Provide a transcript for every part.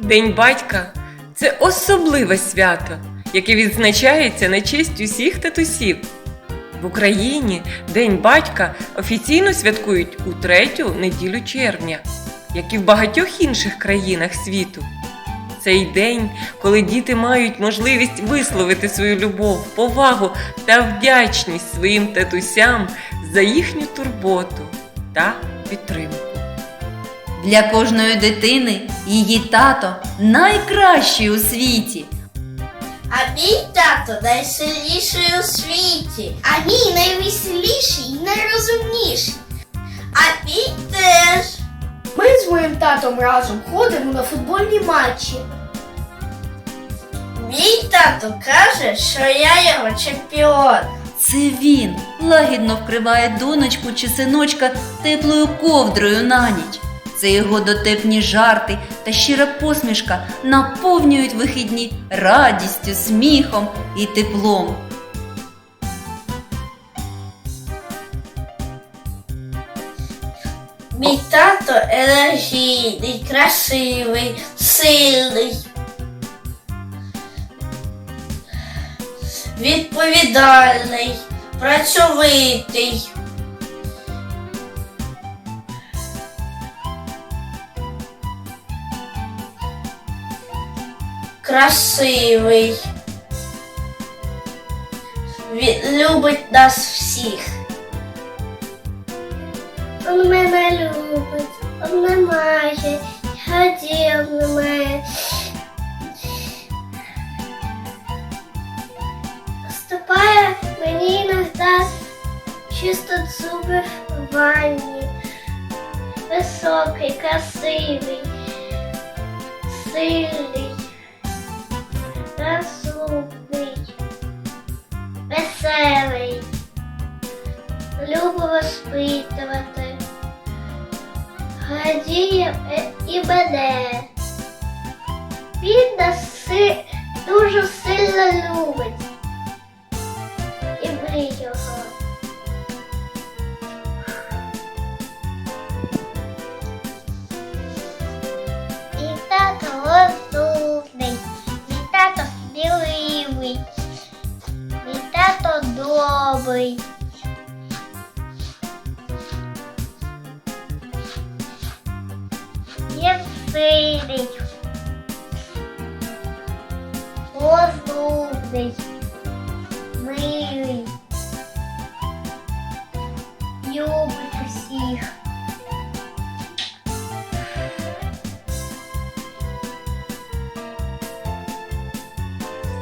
День батька це особливе свято, яке відзначається на честь усіх татусів. В Україні День батька офіційно святкують у третю неділю червня, як і в багатьох інших країнах світу. Цей день, коли діти мають можливість висловити свою любов, повагу та вдячність своїм татусям за їхню турботу та підтримку. Для кожної дитини її тато найкращий у світі. А мій тато найсильніший у світі. А мій найвеселіший і найрозумніший. А мій татом разом ходимо на футбольні матчі. Мій тато каже, що я його чемпіон. Це він лагідно вкриває донечку чи синочка теплою ковдрою на ніч. Це його дотепні жарти та щира посмішка наповнюють вихідні радістю, сміхом і теплом. Мій тато енергійний, красивий, сильний. Відповідальний, працьовитий. Красивий. Він любить нас всіх. Він мене любить, обнімає, гаді обнімає. Ступає мені іноді чисто зуби в ванні. Високий, красивий, сильний, розумний, веселий. Любо воспитувати. Гадіє е, і мене. Він нас си- дуже сильно любить. І ми його. І тато розумний, і тато сміливий, і тато добрий. Сильний, розумний, милий, любить усіх.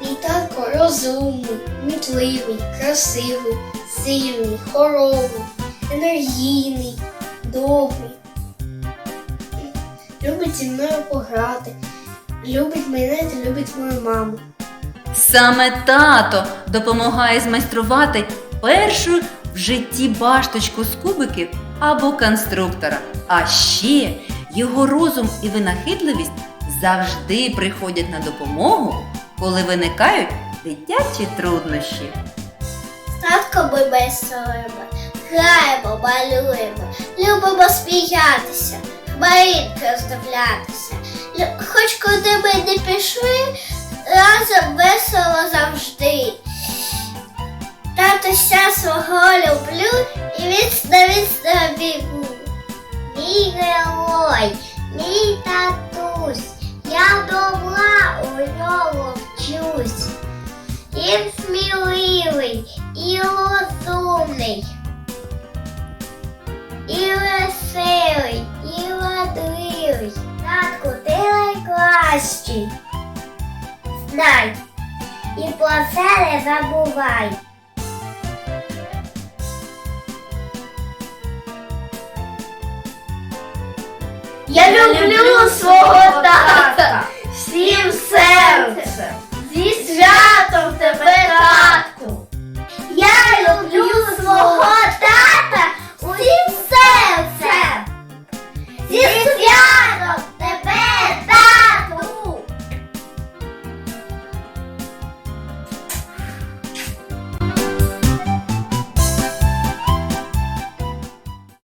Мій татко розумний, мітливий, красивий, сильний, хоробрий, енергійний, добрий. Любить зі мною пограти, любить мене та любить мою маму. Саме тато допомагає змайструвати першу в житті башточку з кубиків або конструктора. А ще його розум і винахідливість завжди приходять на допомогу, коли виникають дитячі труднощі. Татко ми веселимо, граємо, малюємо, любимо сміятися, хмаринки роздивлятися. Хоч куди ми не пішли, разом весело завжди. Татуся свого люблю і віцно віцно бігу. Мій герой, мій татусь, я добра у нього вчусь. Він сміливий і розумний, і ладливий. Татку, ти найкращий. Знай, і про це не забувай. Я люблю свого тата всім серцем. Зі святом тебе, татку. Я